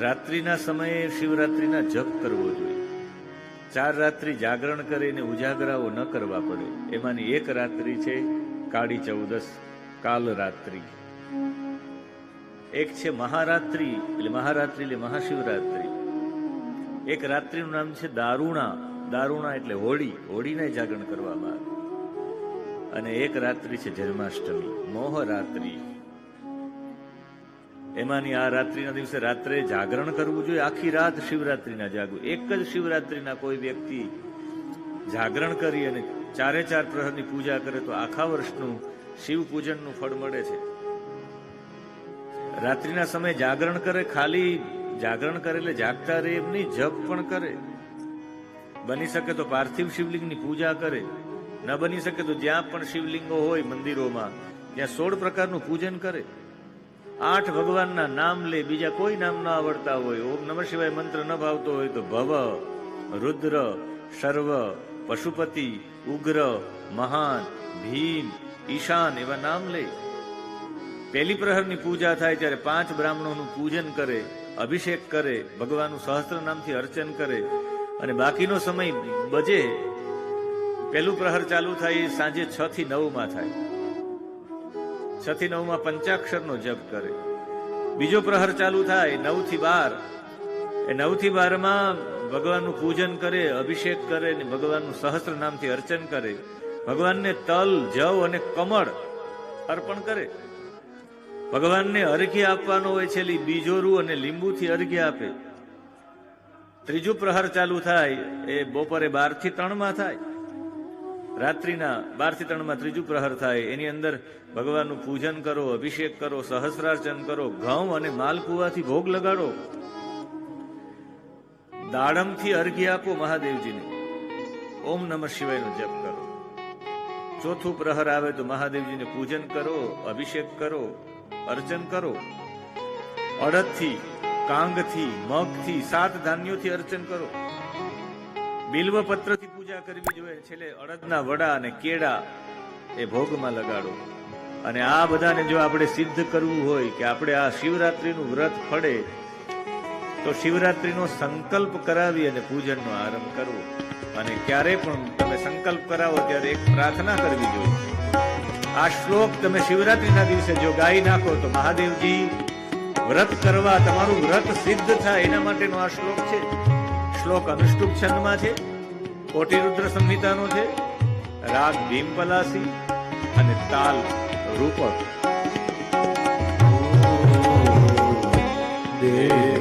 રાત્રિના સમયે શિવરાત્રિના જપ કરવો જોઈએ. ચાર રાત્રિ જાગરણ કરીને ઉજાગરાઓ ન કરવા પડે. એમાંની એક રાત્રિ છે કાળી ચૌદસ, કાલ રાત્રિ. એક છે મહારાત્રિ, એટલે મહારાત્રિ એટલે મહાશિવરાત્રિ. એક રાત્રિનું નામ છે દારૂણા. દારૂણા એટલે હોળી. હોળીને જાગરણ કરવામાં આવે. અને એક રાત્રિ છે જન્માષ્ટમી. મોહ રાત્રિ એમાંની આ રાત્રિના દિવસે રાત્રે જાગરણ કરવું જોઈએ. આખી રાત શિવરાત્રિના જાગવું. એક જ શિવરાત્રિના કોઈ વ્યક્તિ જાગરણ કરી અને ચારે ચાર પ્રહરની પૂજા કરે તો આખા વર્ષનું શિવ પૂજનનું ફળ મળે છે. રાત્રિના સમયે જાગરણ કરે, ખાલી જાગરણ કરે એટલે જાગતા રહે એમ નહીં જપ પણ કરે. બની શકે તો પાર્થિવ શિવલિંગની પૂજા કરે. ન બની શકે તો જ્યાં પણ શિવલિંગો હોય મંદિરોમાં, ત્યાં સોળ પ્રકારનું પૂજન કરે. આઠ ભગવાનના નામ લે, બીજા કોઈ નામ ન આવડતા હોય. ઓમ નમઃ શિવાય મંત્ર ન ભાવતો હોય તો ભવ, રુદ્ર, સર્વ, પશુપતિ, ઉગ્ર, મહાન, ભીમ, ઈશાન એવા નામ લે. પહેલી પ્રહરની પૂજા થાય ત્યારે પાંચ બ્રાહ્મણોનું પૂજન કરે, અભિષેક કરે, ભગવાનનું સહસ્ત્ર નામથી અર્ચન કરે. અને બાકીનો સમય બજે. પહેલું પ્રહર ચાલુ થાય એ સાંજે છ થી નવમાં થાય. છ થી નવમાં પંચાક્ષરનો જપ કરે. બીજો પ્રહર ચાલુ થાય નવથી બાર. એ નવથી બારમાં ભગવાનનું પૂજન કરે, અભિષેક કરે અને ભગવાનનું સહસ્ત્ર નામથી અર્ચન કરે. ભગવાનને તલ, જવ અને કમળ અર્પણ કરે. ભગવાનને અર્ઘ્ય આપવાનો હોય છે બીજોરું અને લીંબુથી અર્ઘ્ય આપે. ત્રીજું પ્રહર ચાલુ થાય, એ બપોરે બારથી ત્રણમાં થાય. રાત્રિના બારથી ત્રણમાં ત્રીજું પ્રહર થાય, એની અંદર ભગવાનનું પૂજન કરો, અભિષેક કરો, સહસ્રાર્ચન કરો, ઘઉં અને માલપુવાથી ભોગ લગાડો. દાડમથી અર્ઘ્ય આપો મહાદેવજીને. ઓમ નમઃ શિવાયનો જપ કરો. ચોથું પ્રહર આવે તો મહાદેવજીને પૂજન કરો, અભિષેક કરો, અર્ચન કરો. અડદથી, કાંગથી, મગથી, સાત ધાન્યોથી અર્ચન કરો. બિલ્વ પત્રથી પૂજા કરવી જોઈએ. છેલ્લે અડદના વડા અને કેળા એ ભોગમાં લગાડો. અને આ બધાને જો આપણે સિદ્ધ કરવું હોય કે આપણે આ શિવરાત્રીનું વ્રત ફળે, તો શિવરાત્રીનો સંકલ્પ કરાવી અને પૂજનનો આરંભ કરવો. અને ક્યારે પણ તમે સંકલ્પ કરાવો ત્યારે એક પ્રાર્થના કરવી જોઈએ. આ શ્લોક તમે શિવરાત્રીના દિવસે જો ગાઈ નાખો તો મહાદેવજી, વ્રત કરવા, તમારું વ્રત સિદ્ધ થાય, એના માટેનો આ શ્લોક છે. શ્લોક અનુષ્ટુપ છંદમાં છે કોટિરુદ્ર સંહિતાનો છે રાગ ભીમપલાસી અને તાલ રૂપક. દેવ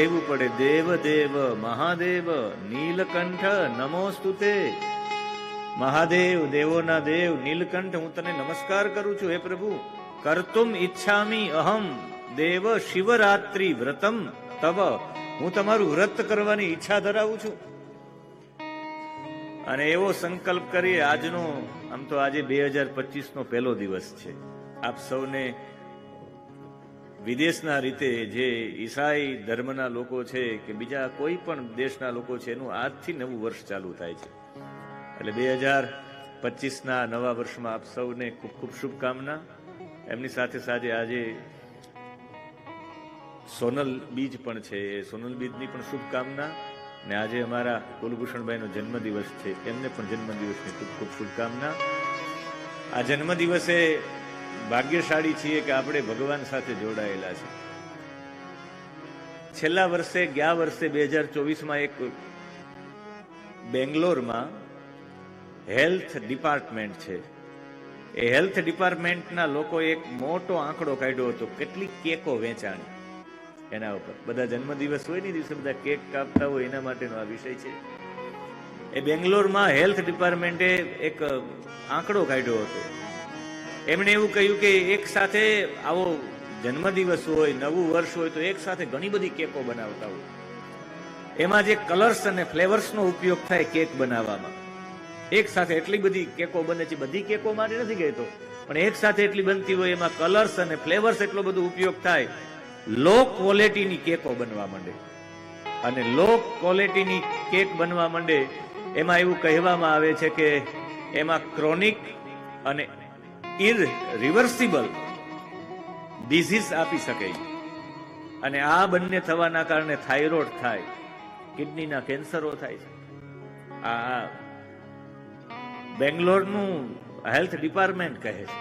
કહેવું પડે. દેવ દેવ, મહાદેવ, નીલકંઠ નમોસ્તુતે મહાદેવ, દેવોના દેવ, નીલકંઠ, હું તને નમસ્કાર કરું છું, હે પ્રભુ. કરતુમ ઈચ્છામી અહમ. દેવ શિવરાત્રી વ્રતમ. તવ. હું તમારું વ્રત કરવાની ઈચ્છા ધરાવું છું. અને એવો સંકલ્પ કરીએ, આજનો, આમ તો આજે બે હજાર પચીસ નો પહેલો દિવસ છે. આપ સૌને વિદેશના રીતે જે ઈસાઈ ધર્મના લોકો છે કે બીજા કોઈ પણ દેશના લોકો છે, એનું આજથી નવું વર્ષ ચાલુ થાય છે. એટલે બે હજાર પચીસના નવા વર્ષમાં આપ સૌને ખૂબ ખૂબ શુભકામના. એમની સાથે સાથે આજે સોનલ બીજ પણ છે, એ સોનલ બીજની પણ શુભકામના. ને આજે અમારા કુલભૂષણભાઈનો જન્મદિવસ છે, એમને પણ જન્મદિવસની ખૂબ ખૂબ શુભકામના. આ જન્મદિવસે ભાગ્યશાળી છીએ કે આપણે ભગવાન સાથે જોડાયેલા છે. છેલ્લા વર્ષે ગયા વર્ષે બે હજાર ચોવીસમાં એક બેંગ્લોરમાં હેલ્થ ડિપાર્ટમેન્ટ છે. એ હેલ્થ ડિપાર્ટમેન્ટના લોકો એક મોટો આંકડો કાઢ્યો હતો. કેટલી કેકો વેચાણી એના ઉપર. બધા જન્મદિવસ હોય ને દિવસે બધા કેક કાપતા હોય એના માટેનો આ વિષય છે. એ બેંગ્લોરમાં હેલ્થ ડિપાર્ટમેન્ટે એક આંકડો કાઢ્યો હતો. એમણે એવું કહ્યું કે એક સાથે આવો જન્મદિવસ હોય, નવું વર્ષ હોય, તો એક સાથે ઘણી બધી કેકો બનાવતા હોય. એમાં જે કલર્સ અને ફ્લેવર્સનો ઉપયોગ થાય કેક બનાવવામાં. એક સાથે એટલી બધી કેકો બને છે, બધી કેકો માટે નથી કહેતો, પણ એક સાથે એટલી બનતી હોય, એમાં કલર્સ અને ફ્લેવર્સ એટલો બધો ઉપયોગ થાય લો ક્વોલિટીની કેકો બનવા માંડે. અને લો ક્વોલિટીની કેક બનવા માંડે, એમાં એવું કહેવામાં આવે છે કે એમાં ક્રોનિક અને ઇરરિવર્સિબલ ડિઝીઝ આપી શકે અને આ બંને થવાના કારણે થાઇરોઇડ થાય કિડનીના કેન્સરો થાય છે. આ બેંગ્લોરનું હેલ્થ ડિપાર્ટમેન્ટ કહે છે.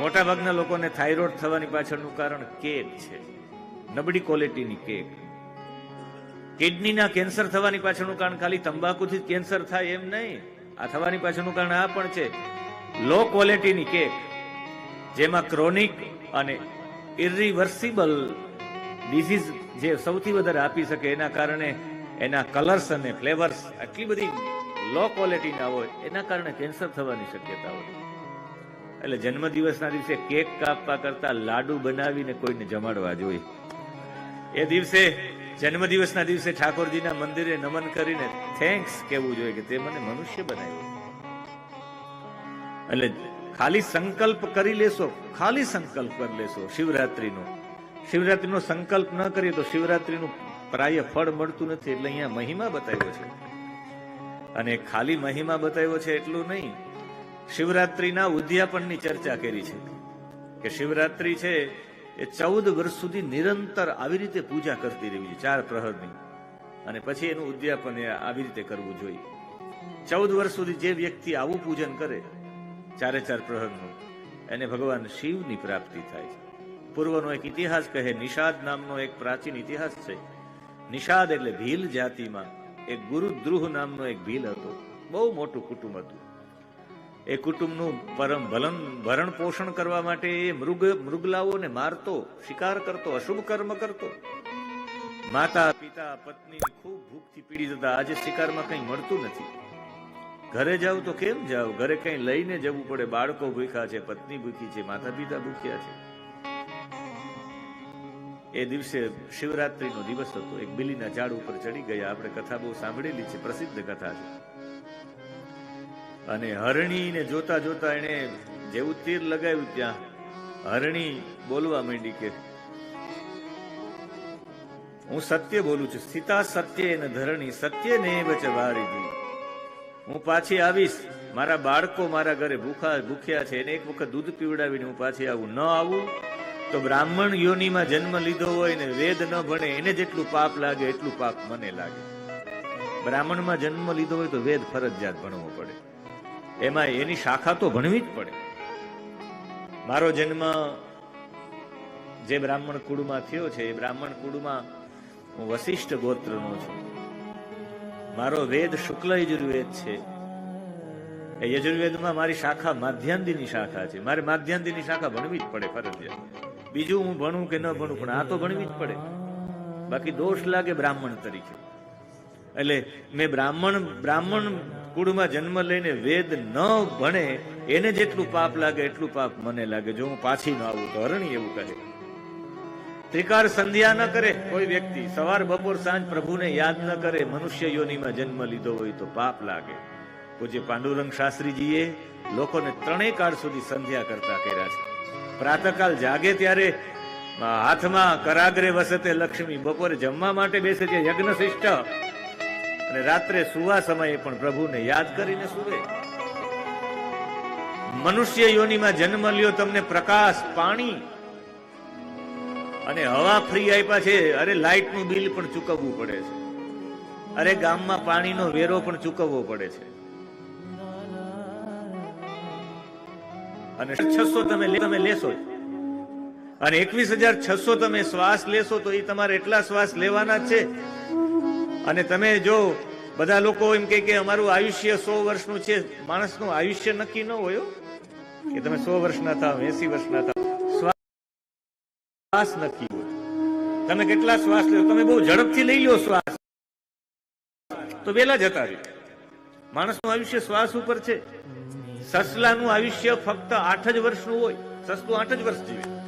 મોટાભાગના લોકોને થાઇરોઇડ થવાની પાછળનું કારણ કેક છે. નબળી ક્વોલિટીની કેક કિડનીના કેન્સર થવાની પાછળનું કારણ ખાલી તંબાકુથી કેન્સર થાય એમ નહીં. આ થવાની પાછળનું કારણ આ પણ છે. લો ક્વોલિટીની કેક જેમાં ક્રોનિક અને ઇરિવર્સિબલ ડિસીઝ જે સૌથી વધારે આપી શકે એના કારણે એના કલર્સ અને ફ્લેવર્સ આટલી બધી લો ક્વોલિટીના હોય, એના કારણે કેન્સર થવાની શક્યતા હોય. એટલે જન્મદિવસના દિવસે કેક કાપવા કરતા લાડુ બનાવીને કોઈને જમાડવા જોઈએ. એ દિવસે, જન્મદિવસના દિવસે ઠાકોરજીના મંદિરે નમન કરીને થેન્ક્સ કહેવું જોઈએ કે તે મને મનુષ્ય બનાવ્યો. એટલે ખાલી સંકલ્પ કરી લેશો, ખાલી સંકલ્પ કરી લેશો શિવરાત્રીનો. શિવરાત્રીનો સંકલ્પ ન કરીએ તો શિવરાત્રીનું પ્રાય ફળ મળતું નથી એટલે અહીંયા મહિમા બતાવ્યો છે. અને ખાલી મહિમા બતાવ્યો છે એટલું નહીં. શિવરાત્રીના ઉદ્યાપનની ચર્ચા કરી છે કે શિવરાત્રી છે એ ચૌદ વર્ષ સુધી નિરંતર આવી રીતે પૂજા કરતી રહેવી ચાર પ્રહરની. અને પછી એનું ઉદ્યાપન એ આવી રીતે કરવું જોઈએ. ચૌદ વર્ષ સુધી જે વ્યક્તિ આવું પૂજન કરે ચારે ચાર પ્રહરનું એને ભગવાન શિવની પ્રાપ્તિ થાય છે. પૂર્વનો એક ઇતિહાસ કહે, નિષાદ નામનો એક પ્રાચીન ઇતિહાસ છે. નિષાદ એટલે ભીલ જાતિમાં એક ગુરુદ્રુહ નામનો એક ભીલ હતો. બહુ મોટું કુટુંબ હતું. એ કુટુંબનું પરમ ભલન, ભરણ પોષણ કરવા માટે એ મૃગ, મૃગલાઓને મારતો, શિકાર કરતો, અશુભ કર્મ કરતો. માતા, પિતા, પત્ની ખૂબ ભૂખથી પીડી જતા આજે શિકારમાં કંઈ મળતું નથી. ઘરે જાવ તો કેમ જાવ ઘરે કંઈ લઈને જવું પડે. બાળકો ભૂખ્યા છે, પત્ની ભૂખી છે માતા પિતા ભૂખ્યા છે. એ દિવસે શિવરાત્રીનો દિવસ હતો. એક બિલીના ઝાડ ઉપર ચડી ગયા. આપણે કથા બહુ સાંભળેલી છે, પ્રસિદ્ધ કથા છે. અને હરણીને જોતા જોતા એને જેવું તીર લગાવ્યું ત્યાં, હરણી બોલવા માંડી કે, હું સત્ય બોલું છું. સીતા સત્ય એને ધરણી સત્ય ને વચ્ચે વારીધી. હું પાછી આવીશ. મારા બાળકો મારા ઘરે ભૂખા ભૂખ્યા છે, એને એક વખત દૂધ પીવડાવીને હું પાછી આવું. ન આવું, તો બ્રાહ્મણ યોનિમાં જન્મ લીધો હોય ને વેદ ન ભણે, એને જેટલું પાપ લાગે, એટલું પાપ મને લાગે. બ્રાહ્મણમાં જન્મ લીધો હોય તો વેદ ફરજિયાત ભણવો પડે. એમાં એની શાખા તો ભણવી જ પડે. મારો જન્મ જે બ્રાહ્મણ કુળમાં થયો છે, એ બ્રાહ્મણ કુળમાં હું વશિષ્ઠ ગોત્રનો છું. મારો વેદ શુક્લ યજુર્વેદ છે. એ યજુર્વેદમાં મારી શાખા માધ્યાંતિની શાખા છે. મારે માધ્યાંતિની શાખા ભણવી જ પડે ફરજિયાત. બીજું હું ભણું કે ન ભણું, પણ આ તો ભણવી જ પડે. બાકી દોષ લાગે બ્રાહ્મણ તરીકે. એટલે મેં બ્રાહ્મણ બ્રાહ્મણ કુળમાં જન્મ લઈને વેદ ન ભણે, એને જેટલું પાપ લાગે એટલું પાપ મને લાગે. જો હું પાછી ન આવું તો હરણી એવું કહે. ત્રિકાર સંધ્યા ન કરે, કોઈ વ્યક્તિ સવાર બપોર સાંજ પ્રભુને યાદ ન કરે, મનુષ્ય યોનિમાં જન્મ લીધો હોય તો પાપ લાગે. પૂજ્ય પાંડુરંગ શાસ્ત્રીજીએ લોકોને ત્રણેય કાળ સુધી સંધ્યા કરતા કર્યા છે. પ્રાતકાલ જાગે ત્યારે હાથમાં કરાગ્રે વસતે લક્ષ્મી બપોરે જમવા માટે બેસે છે યજ્ઞ શિષ્ટ અને રાત્રે સુવા સમયે પણ પ્રભુને યાદ કરીને સુવે. મનુષ્ય યોનિમાં જન્મ લ્યો, તમને પ્રકાશ, પાણી અને હવા ફ્રી આપ્યા છે, અરે લાઇટનું બિલ પણ ચૂકવવું પડે છે. અરે ગામમાં પાણીનો વેરો પણ ચૂકવવો પડે છે. અને છસો તમે તમે લેશો અને એકવીસ હજાર છસો તમે શ્વાસ લેશો તો એ તમારે એટલા શ્વાસ લેવાના છે. અને તમે જો બધા લોકો એમ કે અમારું આયુષ્ય સો વર્ષનું છે, માણસનું આયુષ્ય નક્કી ન હોય કે તમે સો વર્ષના થાવ, એસી વર્ષના થાવ. શ્વાસ નથી તમે કેટલા શ્વાસ લો તમે બહુ ઝડપથી લઈ લો શ્વાસ. તો વેલા જતા રહ્યો માણસનું આયુષ્ય શ્વાસ ઉપર છે. સસલાનું આયુષ્ય ફક્ત આઠ જ વર્ષનું હોય. સસલું આઠ જ વર્ષ જીવે.